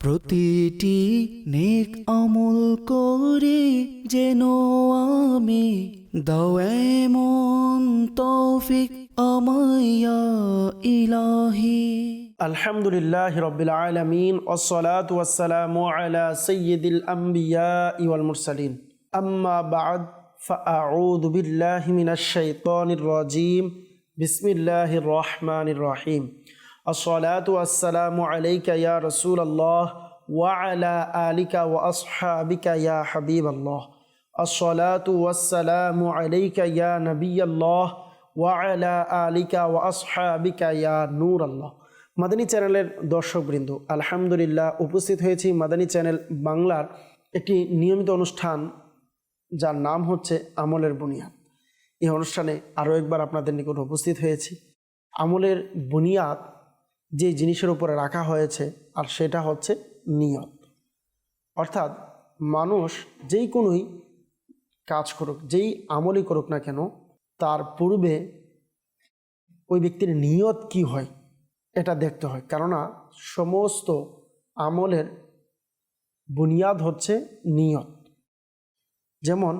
প্রতিটি নেক আমল করে যেন আমি দাও এমন তৌফিক আমায়া ইলাহি الحمد لله رب العالمين والصلاة والسلام على سيد الأنبياء والمرسلين أما بعد فأعوذ بالله من الشيطان الرجيم بسم الله الرحمن الرحيم الصلاة والسلام عليك يا رسول الله وعلى آلك وأصحابك يا حبيب الله الصلاة والسلام عليك يا نبي الله وعلى آلك وأصحابك يا نور الله মাদানী চ্যানেলের দর্শকবৃন্দ আলহামদুলিল্লাহ উপস্থিত হয়েছি মাদানী চ্যানেল বাংলার একটি নিয়মিত অনুষ্ঠান যার নাম হচ্ছে আমলের বুনিয়াদ এই অনুষ্ঠানে আরও একবার আপনাদের নিকট উপস্থিত হয়েছি আমলের বুনিয়াদ যে জিনিসের উপরে রাখা হয়েছে, আর সেটা হচ্ছে নিয়ত। অর্থাৎ মানুষ যেই কোনোই কাজ করুক, যেই আমলই করুক না কেন, তার পূর্বে ওই ব্যক্তির নিয়ত কি হয়, এটা দেখতে হয়। কেননা সমস্ত আমলের বুনিয়াদ হচ্ছে নিয়ত। যেমন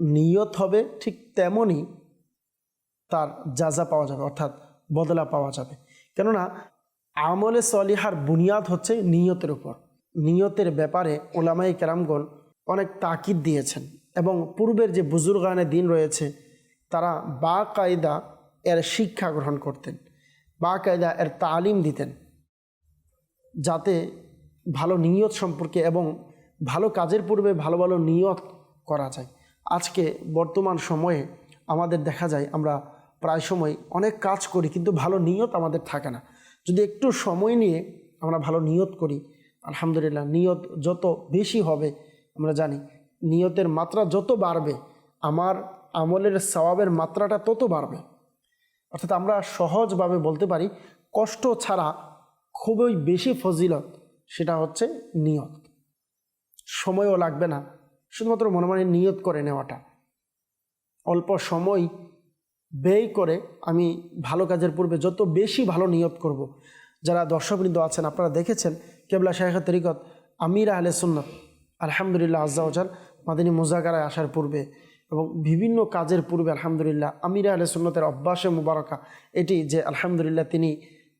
নিয়ত হবে ঠিক তেমনই তার যা যা পাওয়া যাবে, অর্থাৎ বদলা পাওয়া যাবে। কেননা আমলে সলিহার বুনিয়াদ হচ্ছে নিয়তের উপর। নিয়তের ব্যাপারে ওলামাই কেরামগণ অনেক তাকিদ দিয়েছেন এবং পূর্বের যে বুজুর্গানে দিন রয়েছে, তারা বা কায়দা এর শিক্ষা গ্রহণ করতেন বা কায়দা এর তালিম দিতেন, যাতে ভালো নিয়ত সম্পর্কে এবং ভালো কাজের পূর্বে ভালো ভালো নিয়ত করা যায়। আজকে বর্তমান সময়ে আমাদের দেখা যায়, আমরা প্রায় সময় অনেক কাজ করি, কিন্তু ভালো নিয়ত আমাদের থাকে না। যদি একটু সময় নিয়ে আমরা ভালো নিয়ত করি, আলহামদুলিল্লাহ নিয়ত যত বেশি হবে, আমরা জানি নিয়তের মাত্রা যত বাড়বে, আমার আমলের সওয়াবের মাত্রাটা তত বাড়বে। অর্থাৎ আমরা সহজভাবে বলতে পারি, কষ্ট ছাড়া খুবই বেশি ফজিলত সেটা হচ্ছে নিয়ত। সময়ও লাগবে না, শুধুমাত্র মনে মনে নিয়ত করে নেওয়াটা। অল্প সময় ব্যয় করে আমি ভালো কাজের পূর্বে যত বেশি ভালো নিয়ত করব। যারা দর্শকবৃন্দ আছেন, আপনারা দেখেছেন কেবলা শাহেখ তরিকত আমির আহলে সুন্নত, আলহামদুলিল্লাহ আজ্জাউজাল মাদিনী মুজাগারায় আসার পূর্বে এবং বিভিন্ন কাজের পূর্বে আলহামদুলিল্লাহ আমির আহলে সুন্নতের অভ্যাসে মুবারকা, এটি যে আলহামদুলিল্লাহ তিনি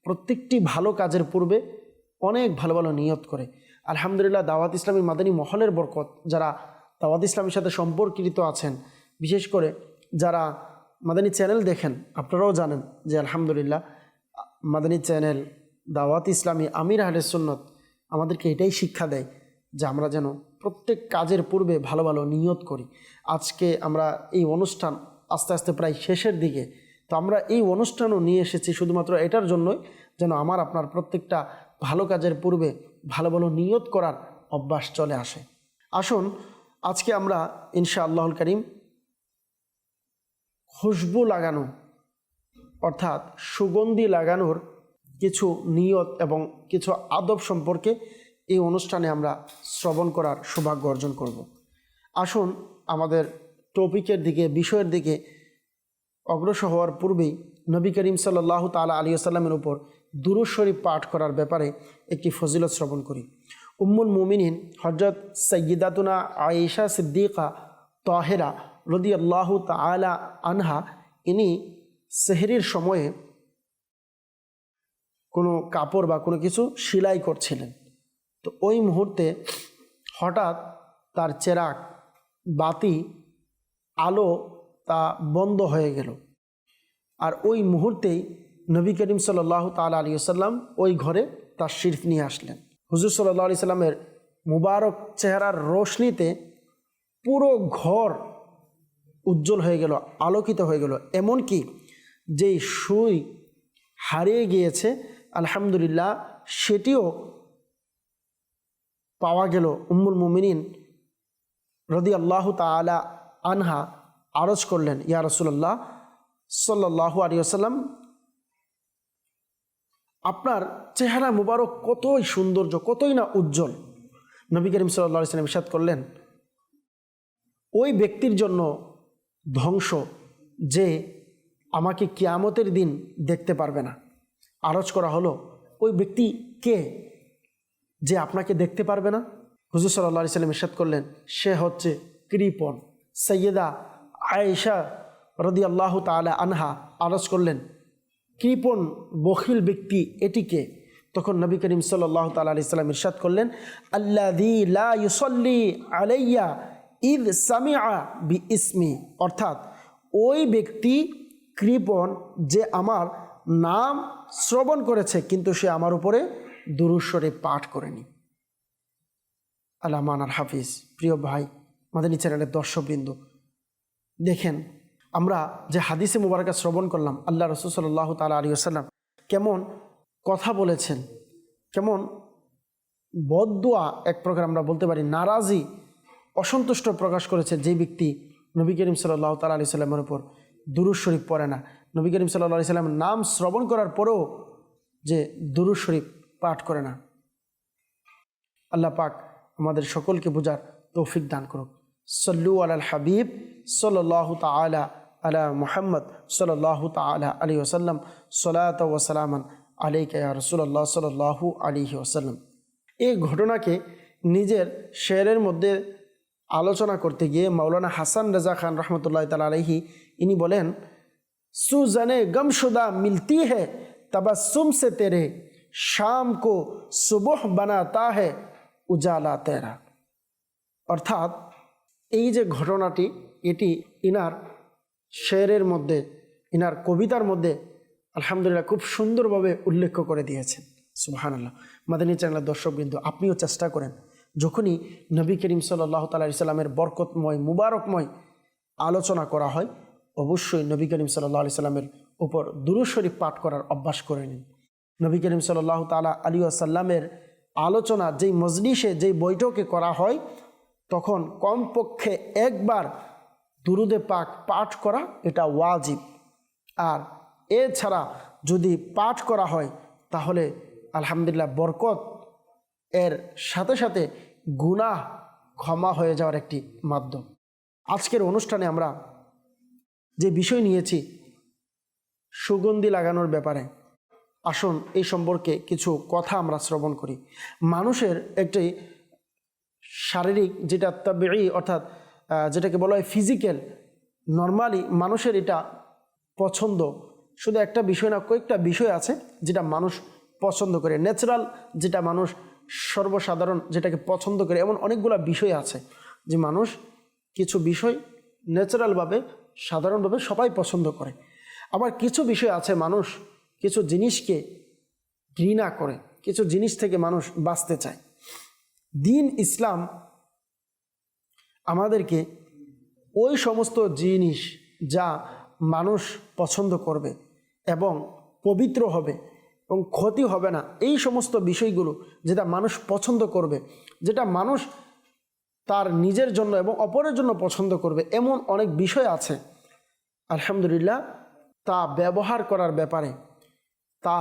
প্রত্যেকটি ভালো কাজের পূর্বে অনেক ভালো ভালো নিয়ত করে আলহামদুলিল্লাহ দাওয়াত ইসলামী মাদানী মহলের বরকত, যারা দাওয়াত ইসলামের সাথে সম্পর্কিত আছেন, বিশেষ করে যারা মাদানী চ্যানেল দেখেন, আপনারাও জানেন যে আলহামদুলিল্লাহ, মাদানী চ্যানেল, দাওয়াত ইসলামী, আমির আহলে সুন্নত আমাদেরকে এটাই শিক্ষা দেয় যে আমরা যেন প্রত্যেক কাজের পূর্বে ভালো ভালো নিয়ত করি। আজকে আমরা এই অনুষ্ঠান আস্তে আস্তে প্রায় শেষের দিকে, তো আমরা এই অনুষ্ঠানও নিয়ে এসেছি শুধুমাত্র এটার জন্যই যেন আমার আপনার প্রত্যেকটা ভালো কাজের পূর্বে ভালো ভালো নিয়ত করার অভ্যাস চলে আসে। আসুন, আজকে আমরা ইনশা আল্লাহুল করিম খুশবু লাগানো, অর্থাৎ সুগন্ধি লাগানোর কিছু নিয়ত এবং কিছু আদব সম্পর্কে এই অনুষ্ঠানে আমরা শ্রবণ করার সৌভাগ্য অর্জন করব। আসুন আমাদের টপিকের দিকে, বিষয়ের দিকে অগ্রসর হওয়ার পূর্বেই নবী করিম সাল্লাহ তালা আলী আসাল্লামের উপর দুরুশরীফ পাঠ করার ব্যাপারে একটি ফজিলত শ্রবণ করি। উম্মুল মুমিনিন হজরত সৈয়দাতুনা আয়েশা সিদ্দিকা তাহেরা রদি আল্লাহ তালা আনহা, ইনি সেহরির সময়ে কোনো কাপড় বা কোনো কিছু সেলাই করছিলেন। তো ওই মুহূর্তে হঠাৎ তার চেরাক বাতি, আলো তা বন্ধ হয়ে গেল। আর ওই মুহূর্তেই নবী করিম সাল্লাহ তাল আলী সাল্লাম ওই ঘরে তার শির্ফ নিয়ে আসলেন। হুজুর সাল্লাহ আলি সাল্লামের মুবারক চেহারার রোশনিতে পুরো ঘর উজ্জ্বল হয়ে গেল, আলোকিত হয়ে গেল। এমনকি যেই সুই হারিয়ে গিয়েছে, আলহামদুলিল্লাহ, সেটিও পাওয়া গেল উম্মুল মুমিনিন রদি আল্লাহ তালা আনহা আরজ করলেন, ইয়া রসুল্লাহ সাল্লাহ আলী আসাল্লাম আপনার চেহারা মুবারক কতই সৌন্দর্য, কতই না উজ্জ্বল। নবী করিম সাল্লা সাল্লাম ইসাদ করলেন, ওই ব্যক্তির জন্য ধ্বংস যে আমাকে কিয়ামতের দিন দেখতে পারবে না। আরজ করা হলো, ওই ব্যক্তি কে যে আপনাকে দেখতে পারবে না? হুজুর সাল্লাহ সাল্লাম ইরশাদ করলেন, সে হচ্ছে কৃপন সৈয়দা আয়েশা রদি আল্লাহ তালা আনহা আরজ করলেন কৃপন বখিল ব্যক্তি এটিকে তখন নবী করিম সাল্লাহ তালা আলি সাল্লাম ইরশাদ করলেন আল্লাহ ইউসল্লি আলাইয়া ইদ সামিয়া বি ইসমি অর্থাৎ ওই ব্যক্তি কৃপণ যে আমার নাম শ্রবণ করেছে, কিন্তু সে আমার উপরে দুরুস্বরে পাঠ করেনি। আল্লাহ মানার হাফিজ, প্রিয় ভাই মাদানী চ্যানেলের দর্শকবৃন্দ, দেখেন আমরা যে হাদিসে মুবারকা শ্রবণ করলাম, আল্লাহ রসুল সাল্লাহ তালা আলী আসাল্লাম কেমন কথা বলেছেন, কেমন বদুয়া এক প্রকার আমরা বলতে পারি, নারাজি অসন্তুষ্ট প্রকাশ করেছে যে ব্যক্তি নবী করিম সাল্লাহ তালা আলি সাল্লামের উপর দুরুজ শরীফ পড়ে না। নবী করিম সাল্লাহ আলি সাল্লামের নাম শ্রবণ করার পরেও যে দুরুজ শরীফ পাঠ করে না। আল্লাহ পাক আমাদের সকলকে বোঝার তৌফিক দান করুক। সল্লু আলাল হাবিব সাল্লাহ তালা আলা মুহাম্মদ সাল্লাহ তালা আলী ওসাল্লাম সলাত ওসালামান আলাইকা রসুল্লাহ সাল্লাহু আলিহি ওসাল্লাম এই ঘটনাকে নিজের শেরের মধ্যে আলোচনা করতে গিয়ে মাওলানা হাসান রেজা খান রহমতুল্লাহ তাল আলহি ইনি বলেন, সুজানে গমশুদা মিলতি হে তবাসুম সে তেরে, শাম কো সুবহ বানাতা হে, উজালা তেরা। অর্থাৎ, এই যে ঘটনাটি, এটি ইনার শেরের মধ্যে, ইনার কবিতার মধ্যে আলহামদুলিল্লাহ খুব সুন্দরভাবে উল্লেখ করে দিয়েছেন। সুবাহান আল্লাহ মাদানী চ্যানেলের দর্শকবৃন্দ, আপনিও চেষ্টা করেন। যখনই নবী করিম সাল্লাহ তালা ইসলামের বরকতময়, মুবারকময় আলোচনা করা হয়, অবশ্যই নবী করিম সাল্লাহ আলি সাল্লামের উপর দুরুশরীফ পাঠ করার অভ্যাস করে নিন। নবী করিম সাল্লাহ তালা আলী আসাল্লামের আলোচনা যেই মজলিসে, যেই বৈঠকে করা হয়, তখন কমপক্ষে একবার দুরুদে পাক পাঠ করা এটা ওয়াজিব। আর এছাড়া যদি পাঠ করা হয়, তাহলে আলহামদুলিল্লাহ বরকত এর সাথে সাথে গুনাহ ক্ষমা হয়ে যাওয়ার একটি মাধ্যম। আজকের অনুষ্ঠানে আমরা যে বিষয় নিয়েছি, সুগন্ধি লাগানোর ব্যাপারে, আসুন এই সম্পর্কে কিছু কথা আমরা শ্রবণ করি। মানুষের একটি শারীরিক যেটা তবেই অর্থাৎ যেটাকে বলা হয় ফিজিক্যাল নর্মালি মানুষের এটা পছন্দ। শুধু একটা বিষয় না, কয়েকটা বিষয় আছে যেটা মানুষ পছন্দ করে। ন্যাচারাল যেটা মানুষ সর্বসাধারণ যেটাকে পছন্দ করে, এমন অনেকগুলো বিষয় আছে যে মানুষ কিছু বিষয় ন্যাচারালভাবে, সাধারণভাবে সবাই পছন্দ করে। আবার কিছু বিষয় আছে মানুষ কিছু জিনিসকে ঘৃণা করে, কিছু জিনিস থেকে মানুষ বাঁচতে চায়। দিন ইসলাম আমাদেরকে ওই সমস্ত জিনিস যা মানুষ পছন্দ করবে এবং পবিত্র হবে এবং ক্ষতি হবে না। এই সমস্ত বিষয়গুলো যেটা মানুষ পছন্দ করবে, যেটা মানুষ তার নিজের জন্য এবং অপরের জন্য পছন্দ করবে, এমন অনেক বিষয় আছে। আলহামদুলিল্লাহ, তা ব্যবহার করার ব্যাপারে, তা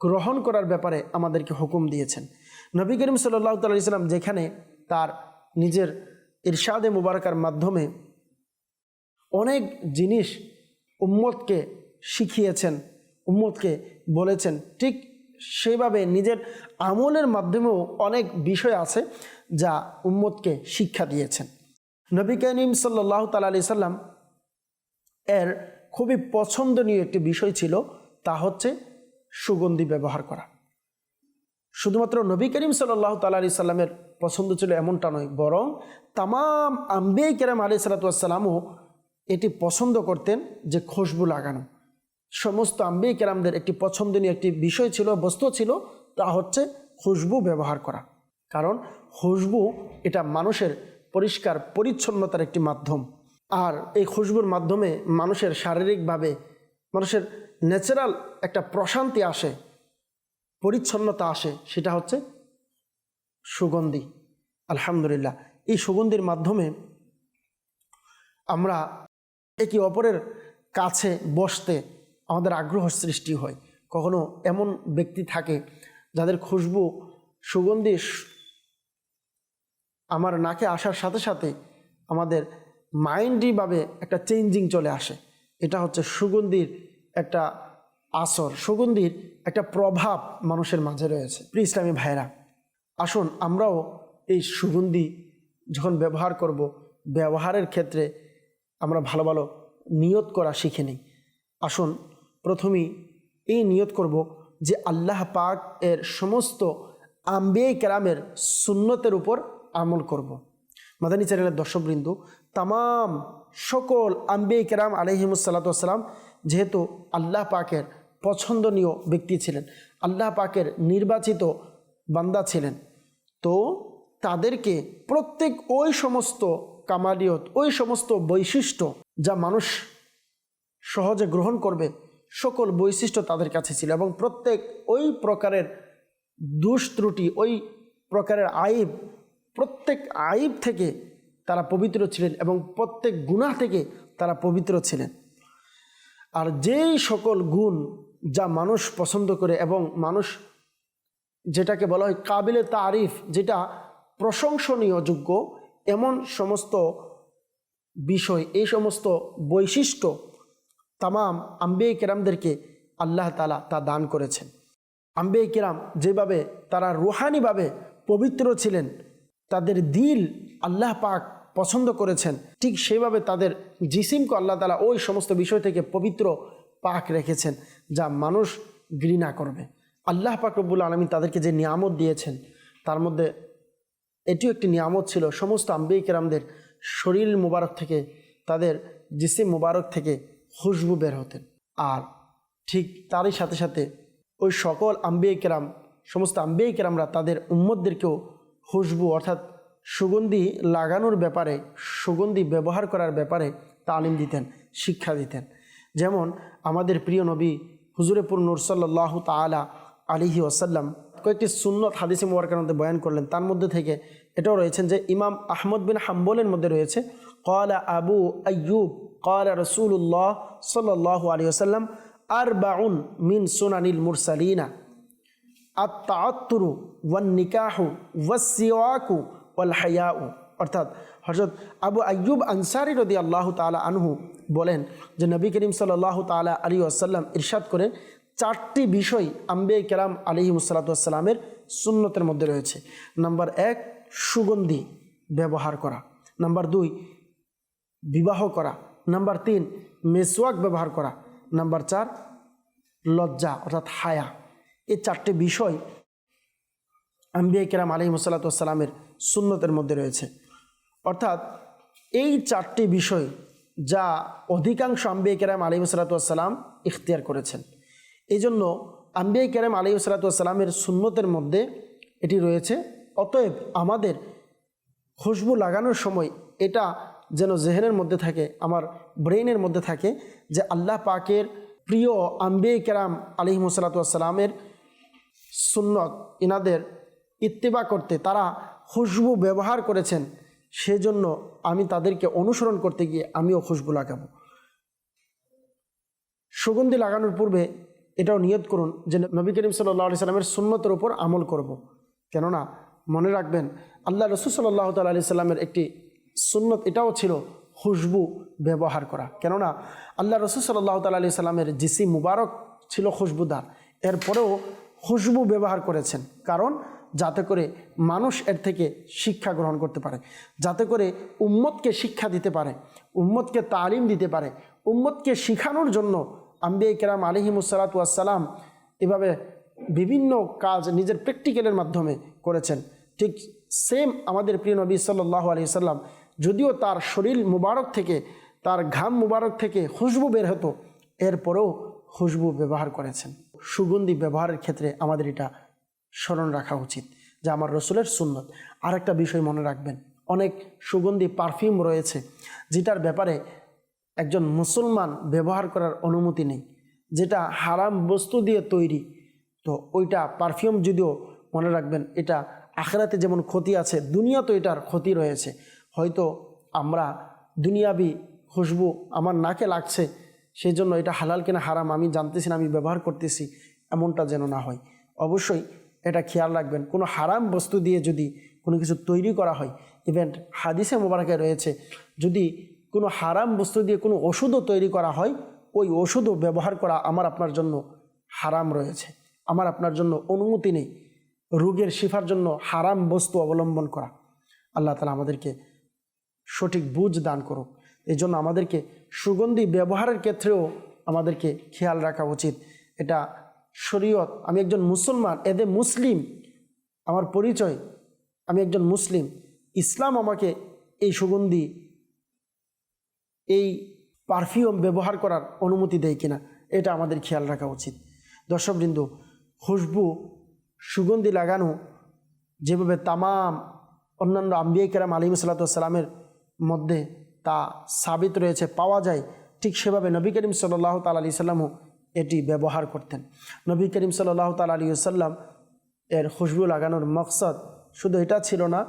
গ্রহণ করার ব্যাপারে আমাদেরকে হুকুম দিয়েছেন। নবী করিম সাল্লাহ তাল্লাম যেখানে তার নিজের ইরশাদে মুবারকার মাধ্যমে অনেক জিনিস উম্মতকে শিখিয়েছেন উম্মতকে বলেছেন। ঠিক সেভাবে নিজের আমলের মাধ্যমেও অনেক বিষয় আছে যা উম্মতকে শিক্ষা দিয়েছেন। নবী করিম সাল্লাহ তালা আলি সাল্লাম এর খুবই পছন্দনীয় একটি বিষয় ছিল, তা হচ্ছে সুগন্ধি ব্যবহার করা। শুধুমাত্র নবী করিম সাল্লাহ তালা আলি সাল্লামের পছন্দ ছিল এমনটা নয়, বরং তামাম আম্বে কেরাম আলি সালাতামও এটি পছন্দ করতেন যে খুশবু লাগানো। সমস্ত আম্বে কেরামদের একটি পছন্দনীয় একটি বিষয় ছিল, বস্তু ছিল, তা হচ্ছে খুশবু ব্যবহার করা। কারণ খুশবু এটা মানুষের পরিষ্কার, পরিচ্ছন্নতার একটি মাধ্যম। আর এই খুশবুর মাধ্যমে মানুষের শারীরিকভাবে, মানুষের ন্যাচারাল একটা প্রশান্তি আসে, পরিচ্ছন্নতা আসে, সেটা হচ্ছে সুগন্ধি। আলহামদুলিল্লাহ, এই সুগন্ধির মাধ্যমে আমরা একে অপরের কাছে বসতে আমাদের আগ্রহ সৃষ্টি হয়। কখনো এমন ব্যক্তি থাকে যাদের খুশবু, সুগন্ধি আমার নাকে আসার সাথে সাথে আমাদের মাইন্ডইভাবে একটা চেঞ্জিং চলে আসে। এটা হচ্ছে সুগন্ধির একটা আসর। সুগন্ধির একটা প্রভাব মানুষের মাঝে রয়েছে। প্রিয় ইসলামী ভাইরা আসুন আমরাও এই সুগন্ধি যখন ব্যবহার করব, ব্যবহারের ক্ষেত্রে আমরা ভালো ভালো নিয়ত করা শিখে নিই। আসুন প্রথমেই এই নিয়ত করব যে আল্লাহ পাক এর সমস্ত আম্বে কেরামের সুন্নতের উপর আমল করব। মাদানী চ্যানেলের দর্শকবৃন্দ তাম সকল আম্বে কেরাম আলহিমসাল্লাতাম যেহেতু আল্লাহ পাকের পছন্দনীয় ব্যক্তি ছিলেন, আল্লাহ পাকের নির্বাচিত বান্দা ছিলেন, তো তাদেরকে প্রত্যেক ওই সমস্ত কামালিয়ত, ওই সমস্ত বৈশিষ্ট্য যা মানুষ সহজে গ্রহণ করবে সকল বৈশিষ্ট্য তাদের কাছে ছিল এবং প্রত্যেক ওই প্রকারের দুষ ত্রুটি ওই প্রকারের আইব, প্রত্যেক আইব থেকে তারা পবিত্র ছিলেন এবং প্রত্যেক গুনাহ থেকে তারা পবিত্র ছিলেন। আর যেই সকল গুণ যা মানুষ পছন্দ করে এবং মানুষ যেটাকে বলা হয় কাবিলে তারিফ, যেটা প্রশংসনীয় যোগ্য, এমন সমস্ত বিষয়, এই সমস্ত বৈশিষ্ট্য তামাম আম্বে কেরামদেরকে আল্লাহ তালা তা দান করেছেন। আম্বে কেরাম যেভাবে তারা রুহানিভাবে পবিত্র ছিলেন, তাদের দিল আল্লাহ পাক পছন্দ করেছেন, ঠিক সেইভাবে তাদের জিসিমকে আল্লাহ তালা ওই সমস্ত বিষয় থেকে পবিত্র পাক রেখেছেন, যা মানুষ ঘৃণা করবে। আল্লাহ পাক রব্বুল আলমী তাদেরকে যে নিয়ামত দিয়েছেন, তার মধ্যে এটিও একটি নিয়ামত ছিল, সমস্ত আম্বে কেরামদের শরীর মুবারক থেকে, তাদের জিসিম মুবারক থেকে খুশবু বের হতেন। আর ঠিক তারই সাথে সাথে ওই সকল আম্বে কেরাম, সমস্ত আম্বে কেরামরা তাদের উম্মদদেরকেও খুশবু অর্থাৎ সুগন্ধি লাগানোর ব্যাপারে, সুগন্ধি ব্যবহার করার ব্যাপারে তালিম দিতেন, শিক্ষা দিতেন। যেমন আমাদের প্রিয় নবী হুজুরেপুর নূর সাল্লাহ তালা আলিহি ওসাল্লাম কয়েকটি সুন্নত হাদিসে মধ্যে বয়ান করলেন। তার মধ্যে থেকে এটাও রয়েছেন যে ইমাম আহমদ বিন হাম্বলের মধ্যে রয়েছে কলা আবু আয়ুব রসুল্লাহ সাল্লাহ আলী আসাল্লাম আর বাউন মিন সোনানিল মুরসালিনা আত্মাত্তুরু ওয়ান নিকাহু ওয়াসিওয়াকু ওয়াল হায়াউ অর্থাৎ হজরত আবু আয়ুব আনসারি রদি আল্লাহ তালা আনহু বলেন যে, নবী করিম সাল্লাহ তালা আলী আসাল্লাম ইরশাদ করেন, চারটি বিষয় আম্বে কেরাম আলী মুসালাতামের সুন্নতের মধ্যে রয়েছে। নাম্বার এক, সুগন্ধি ব্যবহার করা। নাম্বার দুই, বিবাহ করা। নাম্বার তিন মেসওয়াক ব্যবহার করা। নাম্বার চার, লজ্জা, অর্থাৎ হায়া। এই চারটি বিষয় আম্বিয়া কেরাম আলী সুন্নতের মধ্যে রয়েছে। অর্থাৎ এই চারটি বিষয় যা অধিকাংশ আম্বিয়া কেরাম আলী মুসাল্লাতাম ইখতিয়ার করেছেন। এই জন্য আম্বিয়া কেরাম আলী সুন্নতের মধ্যে এটি রয়েছে। অতএব আমাদের খুশবু লাগানোর সময় এটা যেন জেহেনের মধ্যে থাকে, আমার ব্রেইনের মধ্যে থাকে যে আল্লাহ পাকের প্রিয় আম্বে কেরাম আলী সালাতামের সুন্নত, ইনাদের ইত্তেবা করতে তারা খুশবু ব্যবহার করেছেন, সেজন্য আমি তাদেরকে অনুসরণ করতে গিয়ে আমিও খুশবু লাগাবো সুগন্ধি লাগানোর পূর্বে এটাও নিয়ত করুন যে নবী করিম সাল্লাহ আলি সাল্লামের সুন্নতের উপর আমল করব। কেননা মনে রাখবেন, আল্লাহ রসুল সাল্লাহ তাল আলি সাল্লামের একটি সুন্নত এটাও ছিল খুশবু ব্যবহার করা। কেননা আল্লাহ রসুল সাল্লাহ তাল আলি সাল্লামের জিসি মুবারক ছিল খুশবুদার। এরপরেও খুশবু ব্যবহার করেছেন। কারণ যাতে করে মানুষ এর থেকে শিক্ষা গ্রহণ করতে পারে। যাতে করে উম্মতকে শিক্ষা দিতে পারে, উম্মতকে তালিম দিতে পারে, উম্মতকে শিখানোর জন্য আম্বিয়া কেরাম আলিহিমুসালাতাম এভাবে বিভিন্ন কাজ নিজের প্র্যাকটিক্যালের মাধ্যমে করেছেন। ঠিক সেম আমাদের প্রিয় নবী সাল্লাহ আলি সাল্লাম যদিও তার শরীর মুবারক থেকে, তার ঘাম মুবারক থেকে খুশবু বের হতো, এরপরেও খুশবু ব্যবহার করেছেন। সুগন্ধি ব্যবহারের ক্ষেত্রে আমাদের এটা স্মরণ রাখা উচিত, যে আমার রসুলের সুন্নত। আরেকটা বিষয় মনে রাখবেন, অনেক সুগন্ধি পারফিউম রয়েছে, যেটার ব্যাপারে একজন মুসলমান ব্যবহার করার অনুমতি নেই, যেটা হারাম বস্তু দিয়ে তৈরি। তো ওইটা পারফিউম যদিও মনে রাখবেন, এটা আখেরাতে যেমন ক্ষতি আছে দুনিয়া তো এটার ক্ষতি রয়েছে। হয়তো আমরা দুনিয়াবি খুশবু আমার নাকে লাগছে সেই জন্য এটা হালাল কিনা হারাম আমি জানতেছি না, আমি ব্যবহার করতেছি, এমনটা যেন না হয়। অবশ্যই এটা খেয়াল রাখবেন, কোনো হারাম বস্তু দিয়ে যদি কোনো কিছু তৈরি করা হয় ইভেন্ট হাদিসে মোবারকে রয়েছে, যদি কোনো হারাম বস্তু দিয়ে কোনো ওষুধও তৈরি করা হয়, ওই ওষুধও ব্যবহার করা আমার আপনার জন্য হারাম রয়েছে। আমার আপনার জন্য অনুমতি নেই। রোগের শিফার জন্য হারাম বস্তু অবলম্বন করা। আল্লাহ তালা আমাদেরকে সঠিক বুঝ দান করুক। এই জন্য আমাদেরকে সুগন্ধি ব্যবহারের ক্ষেত্রেও আমাদেরকে খেয়াল রাখা উচিত। এটা শরীয়ত, আমি একজন মুসলমান এদের মুসলিম, আমার পরিচয়, আমি একজন মুসলিম, ইসলাম আমাকে এই সুগন্ধি, এই পারফিউম ব্যবহার করার অনুমতি দেয় কিনা, এটা আমাদের খেয়াল রাখা উচিত। দর্শকবৃন্দ, খুশবু, সুগন্ধি লাগানো, যেভাবে তামাম অন্যান্য আম্বিয়া কেরাম আলিম সাল্লাতামের মধ্যে তা সাবিত রয়েছে, পাওয়া যায় ঠিক সেভাবে নবী করিম সাল্লাহ তাল আলি সাল্লামও এটি ব্যবহার করতেন। নবী করিম সাল্লাহ তাল আলী সাল্লাম এর খুশবু লাগানোর মকসদ শুধু এটা ছিল না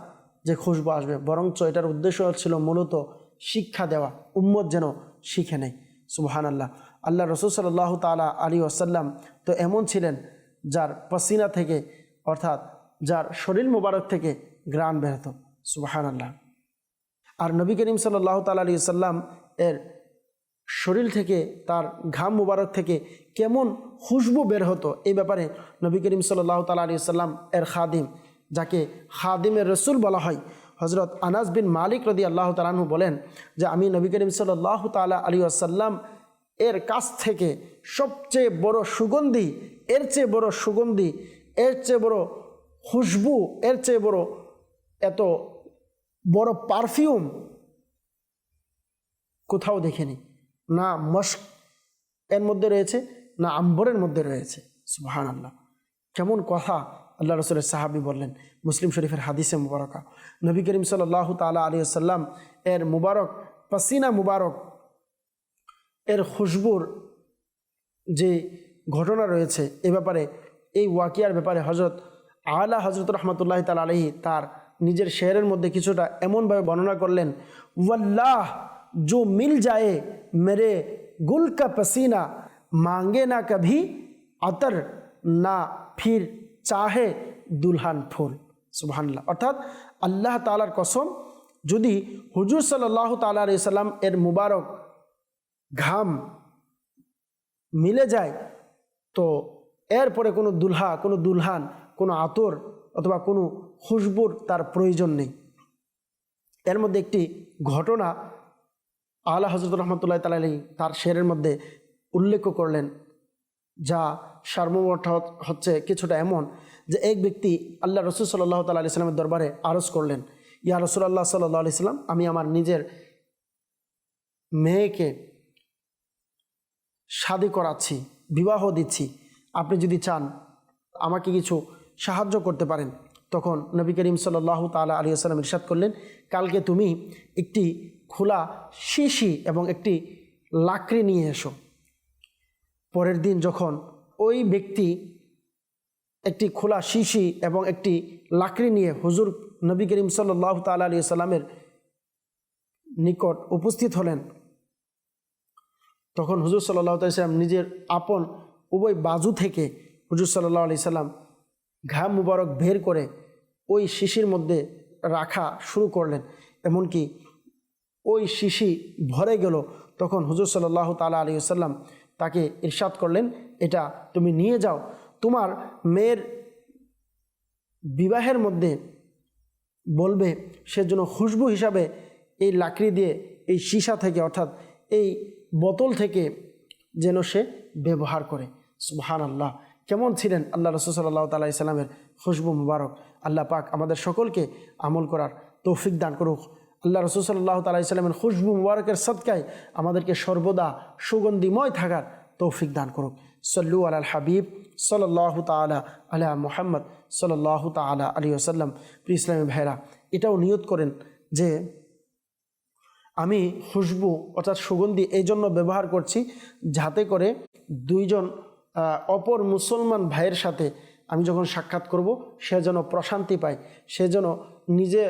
যে খুশবু আসবে, বরঞ্চ এটার উদ্দেশ্য ছিল মূলত শিক্ষা দেওয়া, উম্মত যেন শিখে নেয়। সুবহান আল্লাহ আল্লাহ রসুল সাল্লাহ তালা আলী আসাল্লাম তো এমন ছিলেন যার পসিনা থেকে অর্থাৎ যার শরীর মোবারক থেকে গ্রাণ বেরোতো। সুবহান আল্লাহ আর নবী করিম সাল্লাহ তাল আলী সাল্লাম এর শরীর থেকে, তার ঘাম মুবারক থেকে কেমন খুশবু বের হতো এই ব্যাপারে নবী করিম সাল্লাহ তাল আলী সাল্লাম এর খাদিম, যাকে খাদিমের রসুল বলা হয়। হজরত আনাস বিন মালিক রদি আল্লাহ তালাহু বলেন যে, আমি নবী করিম সাল্লাহ তালা আলী আসাল্লাম এর কাছ থেকে সবচেয়ে বড় সুগন্ধি, এর চেয়ে বড় সুগন্ধি, এর চেয়ে বড় খুশবু, এর চেয়ে বড় এত বড় পারফিউম? কোথাও দেখিনি। না মস্ক এর মধ্যে রয়েছে, না আম্বরের মধ্যে রয়েছে। সুবাহান আল্লাহ কেমন কথা আল্লাহ রসুলের সাহাবি বললেন, মুসলিম শরীফের হাদিসে মুবারকা। নবী করিম সাল্লাহ তালা আলী আসাল্লাম এর মুবারক, পাসিনা মুবারক, এর খুশবুর যে ঘটনা রয়েছে এ ব্যাপারে, এই ওয়াকিয়ার ব্যাপারে হজরত আলা হজরত রহমতুল্লাহ তাল আলহি তার নিজের শেহরের মধ্যে কিছুটা এমনভাবে বর্ণনা করলেন, ওয়াল্লাহ জো মিল যায় মেরে গুল কা পসিনা, মাঙ্গে না কভি আতর, না ফির চাহে দুলহান ফুল। সুবহানাল্লাহ। অর্থাৎ আল্লাহ তালার কসম, যদি হুজুর সাল্লাহ তালা সাল্লাম এর মুবারক ঘাম মিলে যায়, তো এরপরে কোনো দুলহা, কোনো দুলহান, কোনো আতর অথবা কোনো খুশবুর তার প্রয়োজন নেই। এর মধ্যে একটি ঘটনা আলা হজরত রহমতুল্লাহ তালী তার শেরের মধ্যে উল্লেখ করলেন, যা সার্বমঠ হচ্ছে কিছুটা এমন যে এক ব্যক্তি আল্লাহ রসুল সাল্লাহ তাল আলি সাল্লামের দরবারে আরজ করলেন, ইয়া রসুল্লাহ সাল্লাহ আলি সাল্লাম, আমি আমার নিজের মেয়েকে শাদি করাচ্ছি, বিবাহ দিচ্ছি। আপনি যদি চান আমাকে কিছু সাহায্য করতে পারেন। তখন নবী করিম সাল্লাহ তালা আলী আসসালাম ইরশাদ করলেন, কালকে তুমি একটি খোলা শিশি এবং একটি লাকড়ি নিয়ে এসো। পরের দিন যখন ওই ব্যক্তি একটি খোলা শিশি এবং একটি লাকড়ি নিয়ে হুজুর নবী করিম সাল্লাহ তালা আলী সাল্লামের নিকট উপস্থিত হলেন, তখন হুজুর সাল্লাহ সাল্লাম নিজের আপন উভয় বাজু থেকে হুজুর সাল্লাহ আলি সাল্লাম ঘাম মুবারক বের করে ওই শিশির মধ্যে রাখা শুরু করলেন। এমনকি ওই শিশি ভরে গেল। তখন হুজুর সাল্লাহ তালা আলী সাল্লাম তাকে ইরশাদ করলেন, এটা তুমি নিয়ে যাও। তোমার মেয়ের বিবাহের মধ্যে বলবে, সে যেন খুশবু হিসাবে এই লাকড়ি দিয়ে এই সীসা থেকে, অর্থাৎ এই বোতল থেকে যেন সে ব্যবহার করে। সুবহান আল্লাহ কেমন ছিলেন আল্লাহ রসুল সাল্লাহ তালা ইসলামের খুশবু মুবারক। আল্লাহ পাক আমাদের সকলকে আমল করার তৌফিক দান করুক। আল্লাহ রসুল সাল্লাহ ইসলামের খুশবু মুবারকের সৎকায় আমাদেরকে সর্বদা সুগন্ধিময় থাকার তৌফিক দান করুক। সল্লু আল হাবিব সাল্লাহ তালা আলা মোহাম্মদ সল্লাহ তালা আলী আসাল্লাম প্রি ইসলামী ভাইরা এটাও নিয়ত করেন যে আমি খুশবু অর্থাৎ সুগন্ধি এই জন্য ব্যবহার করছি যাতে করে দুইজন অপর মুসলমান ভাইয়ের সাথে আমি যখন সাক্ষাৎ করব, সে যেন প্রশান্তি পায়, সে যেন নিজে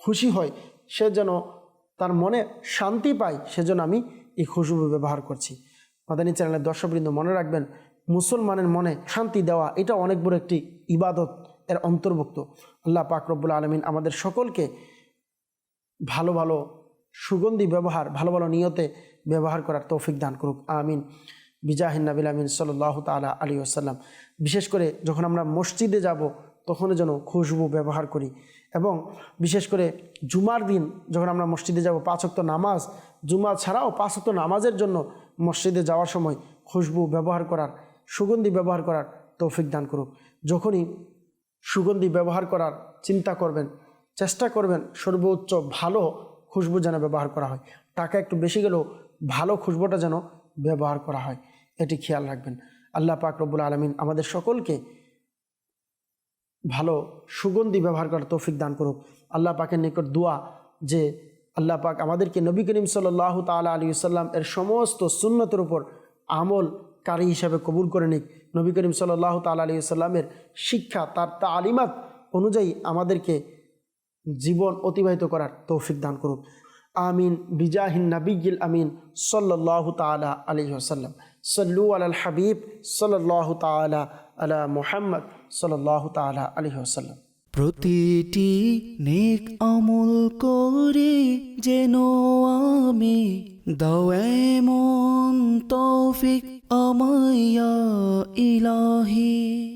খুশি হয়, সে যেন তার মনে শান্তি পায় সেজন্য আমি এই খুশবু ব্যবহার করছি। মাদানী চ্যানেলের দর্শকবৃন্দ মনে রাখবেন, মুসলমানের মনে শান্তি দেওয়া, এটা অনেক বড় একটি ইবাদত এর অন্তর্ভুক্ত। আল্লাহ পাক রব্বুল আলমিন আমাদের সকলকে ভালো ভালো সুগন্ধি ব্যবহার, ভালো ভালো নিয়তে ব্যবহার করার তৌফিক দান করুক, আমিন। বিজাহিন নাবিল আমিন সাল্লাহ তালা আলী আসাল্লাম বিশেষ করে যখন আমরা মসজিদে যাব তখন যেন খুশবু ব্যবহার করি এবং বিশেষ করে জুমার দিন যখন আমরা মসজিদে যাব পাঁচক্ত নামাজ, জুমা ছাড়াও পাঁচক্ত নামাজের জন্য মসজিদে যাওয়ার সময় খুশবু ব্যবহার করার, সুগন্ধি ব্যবহার করার তৌফিক দান করুক। যখনই সুগন্ধি ব্যবহার করার চিন্তা করবেন, চেষ্টা করবেন সর্বোচ্চ ভালো খুশবু যেন ব্যবহার করা হয়। টাকা একটু বেশি গেলেও ভালো খুশবুটা যেন ব্যবহার করা হয়। এটি খেয়াল রাখবেন। আল্লাহ পাক রব্বুল আলমিন আমাদের সকলকে ভালো সুগন্ধি ব্যবহার করার তৌফিক দান করুক। আল্লাহ পাকের নিকট দোয়া যে আল্লাহ পাক আমাদেরকে নবী করিম সাল্লাহ তালা আলী সাল্লাম এর সমস্ত সুন্নতের উপর আমল কারি হিসাবে কবুল করে নিক। নবী করিম সাল্লাহ তালা আলী সাল্লামের শিক্ষা, তার তালিমাত অনুযায়ী আমাদেরকে জীবন অতিবাহিত করার তৌফিক দান করুক। আমিন। বিজাহিন নবীল আমিন। সাল্লাহ তালা আলী আসাল্লাম সল্লু আলাল হাবিব সাল্লাহ তালা আলা মুহাম্মদ সাল্লাহ তালা আলী আসাল্লাম প্রতিটি নেক আমল করে যেন আমি দাও এমন তৌফিক আমায়া ইলাহি।